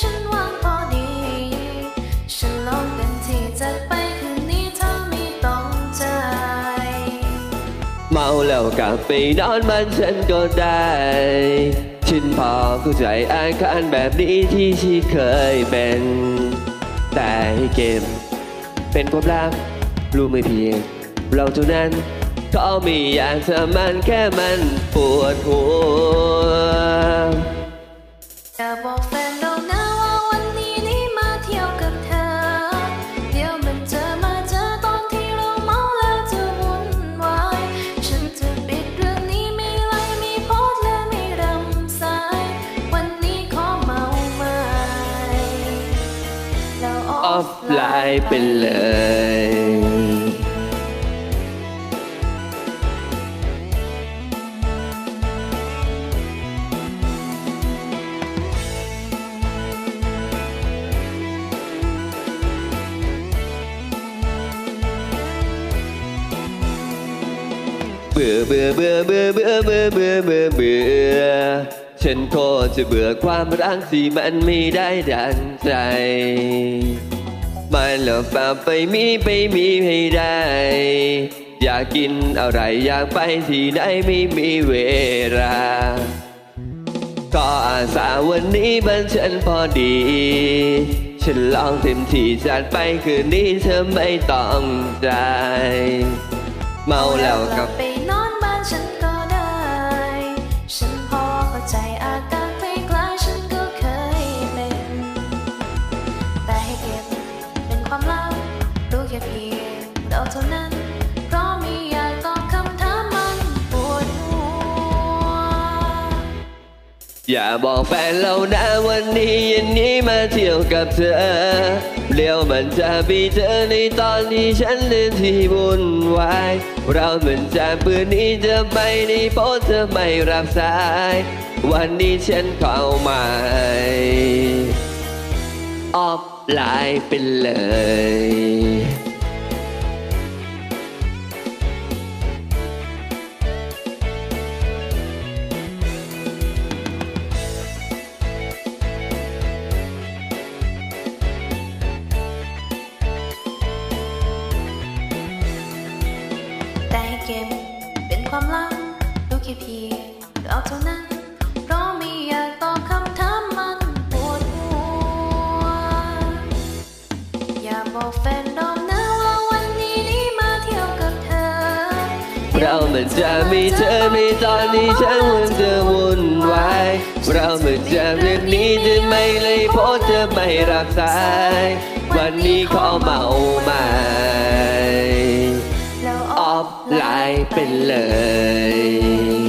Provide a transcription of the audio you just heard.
ฉันวางพอดี ฉันลองเต็มที่จะไปคืนนี้เธอม่ต้งใจเมาแล้วกลับไปนอนมันฉันก็ได้ฉันพอเข้าใจอาการแบบนี้ที่ที่เคยเป็น แต่ให้เกม เป็นความรักรู้ไม่เพียง เราเท่านั้นก็ามีอย่างเธอมันแค่มันปวดหัว double face. ออฟไลน์ไปเลย เบื่อเบื่อเบื่อเบื่อเบื่อเบื่อเบื่อเบื่อ ฉันโคตรจะเบื่อความรักที่มันไม่ได้ดังใจมันหลอกปาไปมีไปมีให้ได้ อยากกินอะไรอยากไปที่ไหนไม่มีเวลาก็อาสาวันนี้บันฉันพอดี ฉันลองเต็มที่จัดไปคืนนี้เธอไม่ต้องใจ เมาแล้วกับ อาจอาการคล้ายๆฉันก็เคยเป็น แต่ให้เก็บเป็นความลับรู้แค่เพียงเราเท่านั้น เพราะม่อยากตอบคำถามมันปวดหัว อย่าบอกแฟนเรานะวันนี้เย็นนี้มาเที่ยวกับเธอ เดี๋ยวมันจะมีเธอในตอนที่ฉันเล่นที่วุ่นวายเราเหมือนจะปืนนี้จะไม่ในโพสต์เธอไม่รับสาย วันนี้ฉันเข้ามา ออฟไลน์ไปเลย เก็บเป็นความลับรู้แค่เพียงเราเท่านั้นเพราะไม่อยากตอบคำถามมันปวดหัวอย่าบอกแฟนเรานะว่าวันนี้นี่มาเที่ยวกับเธอ เราเหมือนจะมีเธอในตอนที่ฉันมันจะวุ่นวายเราเหมือนจะเรื่องนี้จะไม่เลยโพสต์จะไม่รับสาย วันนี้ขอเมาใหม่ ออบไลน์ไปเลย